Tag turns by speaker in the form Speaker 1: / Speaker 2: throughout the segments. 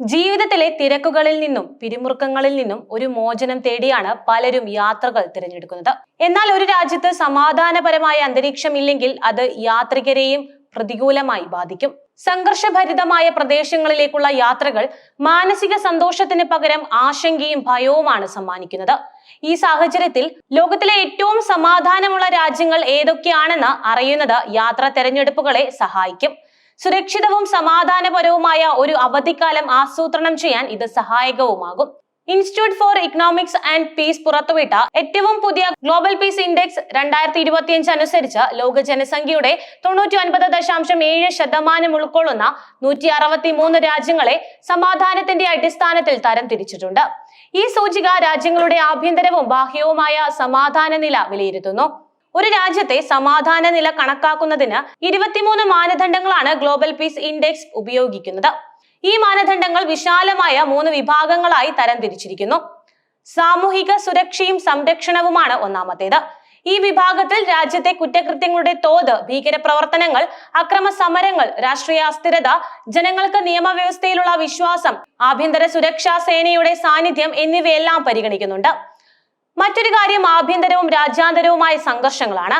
Speaker 1: ജീവിതത്തിലെ തിരക്കുകളിൽ നിന്നും പിരിമുറുക്കങ്ങളിൽ നിന്നും ഒരു മോചനം തേടിയാണ് പലരും യാത്രകൾ തിരഞ്ഞെടുക്കുന്നത്. എന്നാൽ ഒരു രാജ്യത്ത് സമാധാനപരമായ അന്തരീക്ഷം ഇല്ലെങ്കിൽ അത് യാത്രികരെയും പ്രതികൂലമായി ബാധിക്കും. സംഘർഷഭരിതമായ പ്രദേശങ്ങളിലേക്കുള്ള യാത്രകൾ മാനസിക സന്തോഷത്തിന് പകരം ആശങ്കയും ഭയവുമാണ് സമ്മാനിക്കുന്നത്. ഈ സാഹചര്യത്തിൽ ലോകത്തിലെ ഏറ്റവും സമാധാനമുള്ള രാജ്യങ്ങൾ ഏതൊക്കെയാണെന്ന് അറിയുന്നത് യാത്ര തെരഞ്ഞെടുപ്പുകളെ സഹായിക്കും. സുരക്ഷിതവും സമാധാനപരവുമായ ഒരു അവധിക്കാലം ആസൂത്രണം ചെയ്യാൻ ഇത് സഹായകവുമാകും. Institute for economics and peace പുറത്തുവിട്ട ഏറ്റവും പുതിയ ഗ്ലോബൽ പീസ് ഇൻഡെക്സ് രണ്ടായിരത്തി ഇരുപത്തിയഞ്ച് അനുസരിച്ച് ലോക ജനസംഖ്യയുടെ തൊണ്ണൂറ്റി ഒൻപത് ദശാംശം ഏഴ് ശതമാനം ഉൾക്കൊള്ളുന്ന നൂറ്റി അറുപത്തി മൂന്ന് രാജ്യങ്ങളെ സമാധാനത്തിന്റെ അടിസ്ഥാനത്തിൽ തരം തിരിച്ചിട്ടുണ്ട് ഈ സൂചിക രാജ്യങ്ങളുടെ ആഭ്യന്തരവും ബാഹ്യവുമായ സമാധാന നില വിലയിരുത്തുന്നു. ഒരു രാജ്യത്തെ സമാധാന നില കണക്കാക്കുന്നതിന് ഇരുപത്തിമൂന്ന് മാനദണ്ഡങ്ങളാണ് ഗ്ലോബൽ പീസ് ഇൻഡെക്സ് ഉപയോഗിക്കുന്നത്. ഈ മാനദണ്ഡങ്ങൾ വിശാലമായ മൂന്ന് വിഭാഗങ്ങളായി തരംതിരിച്ചിരിക്കുന്നു. സാമൂഹിക സുരക്ഷയും സംരക്ഷണവുമാണ് ഒന്നാമത്തേത്. ഈ വിഭാഗത്തിൽ രാജ്യത്തെ കുറ്റകൃത്യങ്ങളുടെ തോത് ഭീകരപ്രവർത്തനങ്ങൾ അക്രമ സമരങ്ങൾ രാഷ്ട്രീയ അസ്ഥിരത ജനങ്ങൾക്ക് നിയമവ്യവസ്ഥയിലുള്ള വിശ്വാസം ആഭ്യന്തര സുരക്ഷാ സേനയുടെ സാന്നിധ്യം എന്നിവയെല്ലാം പരിഗണിക്കുന്നുണ്ട്. മറ്റൊരു കാര്യം ആഭ്യന്തരവും രാജ്യാന്തരവുമായ സംഘർഷങ്ങളാണ്.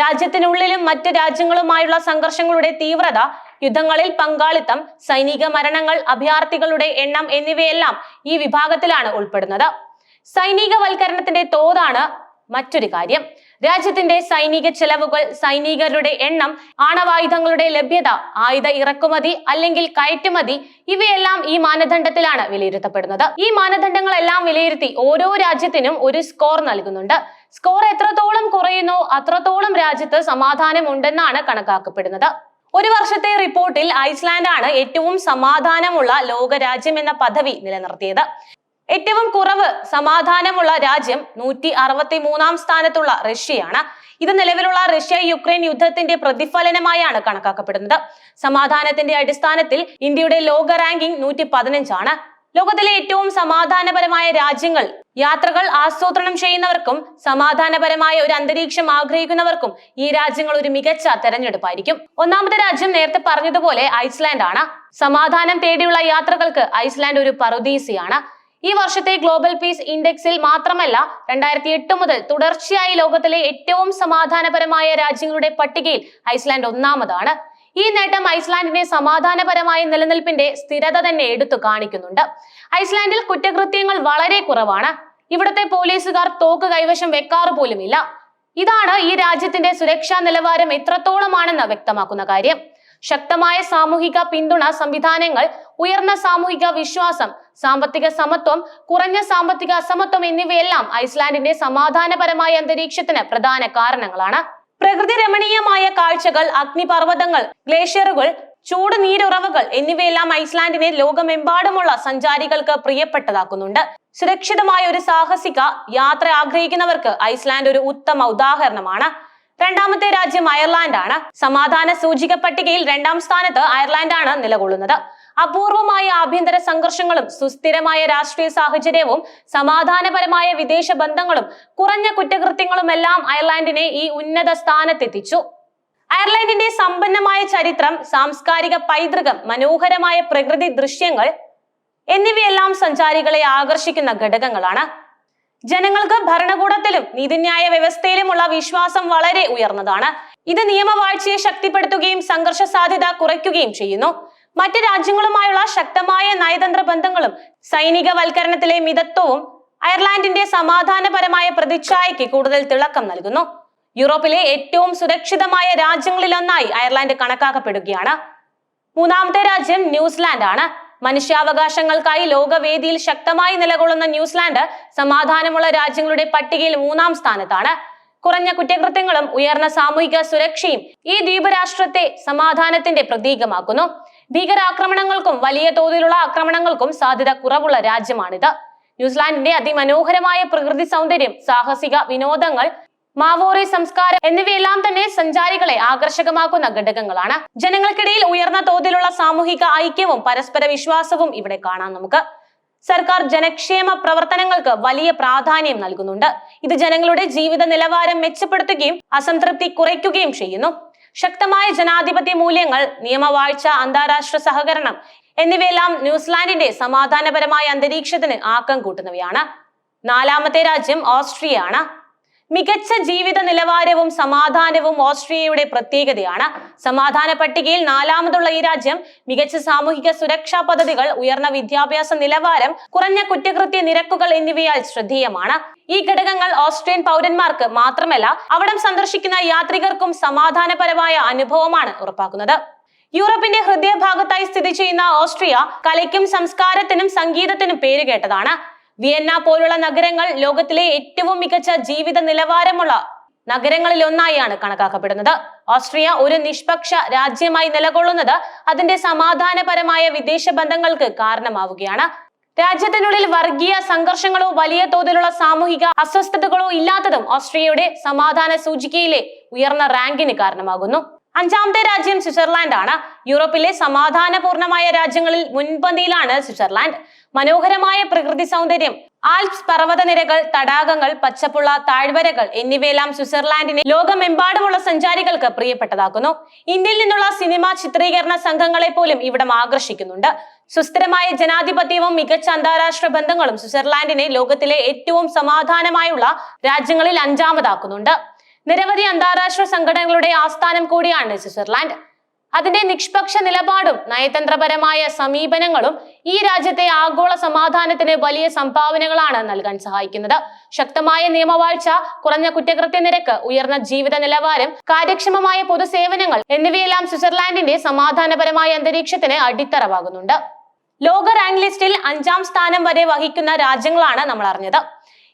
Speaker 1: രാജ്യത്തിനുള്ളിലും മറ്റ് രാജ്യങ്ങളുമായുള്ള സംഘർഷങ്ങളുടെ തീവ്രത യുദ്ധങ്ങളിൽ പങ്കാളിത്തം സൈനിക മരണങ്ങൾ അഭയാർത്ഥികളുടെ എണ്ണം എന്നിവയെല്ലാം ഈ വിഭാഗത്തിലാണ് ഉൾപ്പെടുന്നത്. സൈനികവൽക്കരണത്തിന്റെ തോതാണ് മറ്റൊരു കാര്യം. രാജ്യത്തിന്റെ സൈനിക ചെലവുകൾ സൈനികരുടെ എണ്ണം ആണവായുധങ്ങളുടെ ലഭ്യത ആയുധ ഇറക്കുമതി അല്ലെങ്കിൽ കയറ്റുമതി ഇവയെല്ലാം ഈ മാനദണ്ഡത്തിലാണ് വിലയിരുത്തപ്പെടുന്നത്. ഈ മാനദണ്ഡങ്ങളെല്ലാം വിലയിരുത്തി ഓരോ രാജ്യത്തിനും ഒരു സ്കോർ നൽകുന്നുണ്ട്. സ്കോർ എത്രത്തോളം കുറയുന്നോ അത്രത്തോളം രാജ്യത്ത് സമാധാനം ഉണ്ടെന്നാണ് കണക്കാക്കപ്പെടുന്നത്. ഒരു വർഷത്തെ റിപ്പോർട്ടിൽ ഐസ്ലാൻഡാണ് ഏറ്റവും സമാധാനമുള്ള ലോകരാജ്യം എന്ന പദവി നിലനിർത്തിയത്. ഏറ്റവും കുറവ് സമാധാനമുള്ള രാജ്യം നൂറ്റി അറുപത്തി മൂന്നാം സ്ഥാനത്തുള്ള റഷ്യയാണ്. ഇത് നിലവിലുള്ള റഷ്യ യുക്രൈൻ യുദ്ധത്തിന്റെ പ്രതിഫലനമായാണ് കണക്കാക്കപ്പെടുന്നത്. സമാധാനത്തിന്റെ അടിസ്ഥാനത്തിൽ ഇന്ത്യയുടെ ലോക റാങ്കിംഗ് നൂറ്റി പതിനഞ്ചാണ് ലോകത്തിലെ ഏറ്റവും സമാധാനപരമായ രാജ്യങ്ങൾ യാത്രകൾ ആസൂത്രണം ചെയ്യുന്നവർക്കും സമാധാനപരമായ ഒരു അന്തരീക്ഷം ആഗ്രഹിക്കുന്നവർക്കും ഈ രാജ്യങ്ങൾ ഒരു മികച്ച തെരഞ്ഞെടുപ്പായിരിക്കും. ഒന്നാമത്തെ രാജ്യം നേരത്തെ പറഞ്ഞതുപോലെ ഐസ്ലാൻഡ് ആണ് സമാധാനം തേടിയുള്ള യാത്രകൾക്ക് ഐസ്ലാൻഡ് ഒരു പറുദീസയാണ്. ഈ വർഷത്തെ ഗ്ലോബൽ പീസ് ഇൻഡെക്സിൽ മാത്രമല്ല രണ്ടായിരത്തി എട്ട് മുതൽ തുടർച്ചയായി ലോകത്തിലെ ഏറ്റവും സമാധാനപരമായ രാജ്യങ്ങളുടെ പട്ടികയിൽ ഐസ്ലാൻഡ് ഒന്നാമതാണ്. ഈ നേട്ടം ഐസ്ലാൻഡിനെ സമാധാനപരമായ നിലനിൽപ്പിന്റെ സ്ഥിരത തന്നെ എടുത്തു കാണിക്കുന്നുണ്ട്. ഐസ്ലാൻഡിൽ കുറ്റകൃത്യങ്ങൾ വളരെ കുറവാണ്. ഇവിടുത്തെ പോലീസുകാർ തോക്ക് കൈവശം വെക്കാറ് പോലുമില്ല. ഇതാണ് ഈ രാജ്യത്തിന്റെ സുരക്ഷാ നിലവാരം എത്രത്തോളമാണെന്ന് വ്യക്തമാക്കുന്ന കാര്യം. ശക്തമായ സാമൂഹിക പിന്തുണ സംവിധാനങ്ങൾ ഉയർന്ന സാമൂഹിക വിശ്വാസം സാമ്പത്തിക സമത്വം കുറഞ്ഞ സാമ്പത്തിക അസമത്വം എന്നിവയെല്ലാം ഐസ്ലാൻഡിന്റെ സമാധാനപരമായ അന്തരീക്ഷത്തിന് പ്രധാന കാരണങ്ങളാണ്. പ്രകൃതി രമണീയമായ കാഴ്ചകൾ അഗ്നിപർവതങ്ങൾ ഗ്ലേഷ്യറുകൾ ചൂട് നീരുറവകൾ എന്നിവയെല്ലാം ഐസ്ലാൻഡിനെ ലോകമെമ്പാടുമുള്ള സഞ്ചാരികൾക്ക് പ്രിയപ്പെട്ടതാക്കുന്നുണ്ട്. സുരക്ഷിതമായ ഒരു സാഹസിക യാത്ര ആഗ്രഹിക്കുന്നവർക്ക് ഐസ്ലാൻഡ് ഒരു ഉത്തമ ഉദാഹരണമാണ്. രണ്ടാമത്തെ രാജ്യം അയർലാൻഡ് ആണ് സമാധാന സൂചിക പട്ടികയിൽ രണ്ടാം സ്ഥാനത്ത് അയർലാൻഡ് ആണ് നിലകൊള്ളുന്നത്. അപൂർവമായ ആഭ്യന്തര സംഘർഷങ്ങളും സുസ്ഥിരമായ രാഷ്ട്രീയ സാഹചര്യവും സമാധാനപരമായ വിദേശ ബന്ധങ്ങളും കുറഞ്ഞ കുറ്റകൃത്യങ്ങളും എല്ലാം അയർലാൻഡിനെ ഈ ഉന്നത സ്ഥാനത്തെത്തിച്ചു. അയർലൻഡിന്റെ സമ്പന്നമായ ചരിത്രം സാംസ്കാരിക പൈതൃകം മനോഹരമായ പ്രകൃതി ദൃശ്യങ്ങൾ എന്നിവയെല്ലാം സഞ്ചാരികളെ ആകർഷിക്കുന്ന ഘടകങ്ങളാണ്. ജനങ്ങൾക്ക് ഭരണകൂടത്തിലും നീതിന്യായ വ്യവസ്ഥയിലുമുള്ള വിശ്വാസം വളരെ ഉയർന്നതാണ്. ഇത് നിയമവാഴ്ചയെ ശക്തിപ്പെടുത്തുകയും സംഘർഷ സാധ്യത കുറയ്ക്കുകയും ചെയ്യുന്നു. മറ്റ് രാജ്യങ്ങളുമായുള്ള ശക്തമായ നയതന്ത്ര ബന്ധങ്ങളും സൈനികവൽക്കരണത്തിലെ മിതത്വവും അയർലാൻഡിന്റെ സമാധാനപരമായ പ്രതിച്ഛായയ്ക്ക് കൂടുതൽ തിളക്കം നൽകുന്നു. യൂറോപ്പിലെ ഏറ്റവും സുരക്ഷിതമായ രാജ്യങ്ങളിലൊന്നായി അയർലാൻഡ് കണക്കാക്കപ്പെടുകയാണ്. മൂന്നാമത്തെ രാജ്യം ന്യൂസിലാൻഡ് ആണ് മനുഷ്യാവകാശങ്ങൾക്കായി ലോകവേദിയിൽ ശക്തമായി നിലകൊള്ളുന്ന ന്യൂസിലാൻഡ് സമാധാനമുള്ള രാജ്യങ്ങളുടെ പട്ടികയിൽ മൂന്നാം സ്ഥാനത്താണ്. കുറഞ്ഞ കുറ്റകൃത്യങ്ങളും ഉയർന്ന സാമൂഹിക സുരക്ഷയും ഈ ദ്വീപ് രാഷ്ട്രത്തെ സമാധാനത്തിന്റെ പ്രതീകമാക്കുന്നു. ഭീകരാക്രമണങ്ങൾക്കും വലിയ തോതിലുള്ള ആക്രമണങ്ങൾക്കും സാധ്യത കുറവുള്ള രാജ്യമാണിത്. ന്യൂസിലാൻഡിന്റെ അതിമനോഹരമായ പ്രകൃതി സൗന്ദര്യം സാഹസിക വിനോദങ്ങൾ മാവോറി സംസ്കാരം എന്നിവയെല്ലാം തന്നെ സഞ്ചാരികളെ ആകർഷകമാക്കുന്ന ഘടകങ്ങളാണ്. ജനങ്ങൾക്കിടയിൽ ഉയർന്ന തോതിലുള്ള സാമൂഹിക ഐക്യവും പരസ്പര വിശ്വാസവും ഇവിടെ കാണാം നമുക്ക്. സർക്കാർ ജനക്ഷേമ പ്രവർത്തനങ്ങൾക്ക് വലിയ പ്രാധാന്യം നൽകുന്നുണ്ട്. ഇത് ജനങ്ങളുടെ ജീവിത നിലവാരം മെച്ചപ്പെടുത്തുകയും അസംതൃപ്തി കുറയ്ക്കുകയും ചെയ്യുന്നു. ശക്തമായ ജനാധിപത്യ മൂല്യങ്ങൾ നിയമവാഴ്ച അന്താരാഷ്ട്ര സഹകരണം എന്നിവയെല്ലാം ന്യൂസിലാൻഡിന്റെ സമാധാനപരമായ അന്തരീക്ഷത്തിന് ആക്കം കൂട്ടുന്നവയാണ്. നാലാമത്തെ രാജ്യം ഓസ്ട്രിയയാണ്. മികച്ച ജീവിത നിലവാരവും സമാധാനവും ഓസ്ട്രിയയുടെ പ്രത്യേകതയാണ്. സമാധാന പട്ടികയിൽ നാലാമതുള്ള ഈ രാജ്യം മികച്ച സാമൂഹിക സുരക്ഷാ പദ്ധതികൾ ഉയർന്ന വിദ്യാഭ്യാസ നിലവാരം കുറഞ്ഞ കുറ്റകൃത്യ നിരക്കുകൾ എന്നിവയാൽ ശ്രദ്ധേയമാണ്. ഈ ഘടകങ്ങൾ ഓസ്ട്രിയൻ പൗരന്മാർക്ക് മാത്രമല്ല അവിടം സന്ദർശിക്കുന്ന യാത്രികർക്കും സമാധാനപരമായ അനുഭവമാണ് ഉറപ്പാക്കുന്നത്. യൂറോപ്പിന്റെ ഹൃദയഭാഗത്തായി സ്ഥിതി ചെയ്യുന്ന ഓസ്ട്രിയ കലയ്ക്കും സംസ്കാരത്തിനും സംഗീതത്തിനും പേരുകേട്ടതാണ് വിയന്ന പോലുള്ള നഗരങ്ങൾ ലോകത്തിലെ ഏറ്റവും മികച്ച ജീവിത നിലവാരമുള്ള നഗരങ്ങളിൽ ഒന്നായാണ് കണക്കാക്കപ്പെടുന്നത്. ഓസ്ട്രിയ ഒരു നിഷ്പക്ഷ രാജ്യമായി നിലകൊള്ളുന്നത് അതിന്റെ സമാധാനപരമായ വിദേശ ബന്ധങ്ങൾക്ക് കാരണമാവുകയാണ്. രാജ്യത്തിനുള്ളിൽ വർഗീയ സംഘർഷങ്ങളോ വലിയ തോതിലുള്ള സാമൂഹിക അസ്വസ്ഥതകളോ ഇല്ലാത്തതും ഓസ്ട്രിയയുടെ സമാധാന സൂചികയിലെ ഉയർന്ന റാങ്കിന് കാരണമാകുന്നു. അഞ്ചാമത്തെ രാജ്യം സ്വിറ്റ്സർലാൻഡ് ആണ് യൂറോപ്പിലെ സമാധാനപൂർണമായ രാജ്യങ്ങളിൽ മുൻപന്തിയിലാണ് സ്വിറ്റ്സർലാൻഡ്. മനോഹരമായ പ്രകൃതി സൗന്ദര്യം ആൽപ്സ് പർവതനിരകൾ തടാകങ്ങൾ പച്ചപ്പുള്ള താഴ്വരകൾ എന്നിവയെല്ലാം സ്വിറ്റ്സർലാൻഡിനെ ലോകമെമ്പാടുമുള്ള സഞ്ചാരികൾക്ക് പ്രിയപ്പെട്ടതാക്കുന്നു. ഇന്ത്യയിൽ നിന്നുള്ള സിനിമ ചിത്രീകരണ സംഘങ്ങളെ പോലും ഇവിടം ആകർഷിക്കുന്നുണ്ട്. സുസ്ഥിരമായ ജനാധിപത്യവും മികച്ച അന്താരാഷ്ട്ര ബന്ധങ്ങളും സ്വിറ്റ്സർലാൻഡിനെ ലോകത്തിലെ ഏറ്റവും സമാധാനമായുള്ള രാജ്യങ്ങളിൽ അഞ്ചാമതാക്കുന്നുണ്ട്. നിരവധി അന്താരാഷ്ട്ര സംഘടനകളുടെ ആസ്ഥാനം കൂടിയാണ് സ്വിറ്റ്സർലാൻഡ്. അതിന്റെ നിഷ്പക്ഷ നിലപാടും നയതന്ത്രപരമായ സമീപനങ്ങളും ഈ രാജ്യത്തെ ആഗോള സമാധാനത്തിന് വലിയ സംഭാവനകളാണ് നൽകാൻ സഹായിക്കുന്നത്. ശക്തമായ നിയമവാഴ്ച കുറഞ്ഞ കുറ്റകൃത്യ നിരക്ക് ഉയർന്ന ജീവിത നിലവാരം കാര്യക്ഷമമായ പൊതുസേവനങ്ങൾ എന്നിവയെല്ലാം സ്വിറ്റ്സർലാൻഡിന്റെ സമാധാനപരമായ അന്തരീക്ഷത്തിന് അടിത്തറവാകുന്നുണ്ട്. ലോക റാങ്ക് ലിസ്റ്റിൽ അഞ്ചാം സ്ഥാനം വരെ വഹിക്കുന്ന രാജ്യങ്ങളാണ് നമ്മൾ അറിഞ്ഞത്.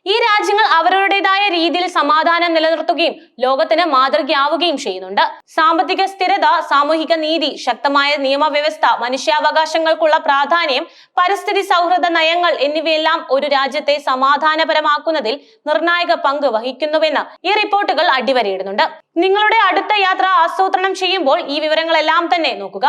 Speaker 1: ഈ രാജ്യങ്ങൾ അവരുടേതായ രീതിയിൽ സമാധാനം നിലനിർത്തുകയും ലോകത്തിന് മാതൃകയാവുകയും ചെയ്യുന്നുണ്ട്. സാമ്പത്തിക സ്ഥിരത സാമൂഹിക നീതി ശക്തമായ നിയമവ്യവസ്ഥ മനുഷ്യാവകാശങ്ങൾക്കുള്ള പ്രാധാന്യം പരിസ്ഥിതി സൗഹൃദ നയങ്ങൾ എന്നിവയെല്ലാം ഒരു രാജ്യത്തെ സമാധാനപരമാക്കുന്നതിൽ നിർണായക പങ്ക് വഹിക്കുന്നുവെന്ന് ഈ റിപ്പോർട്ടുകൾ അടിവരയിടുന്നുണ്ട്. നിങ്ങളുടെ അടുത്ത യാത്ര ആസൂത്രണം ചെയ്യുമ്പോൾ ഈ വിവരങ്ങളെല്ലാം തന്നെ നോക്കുക.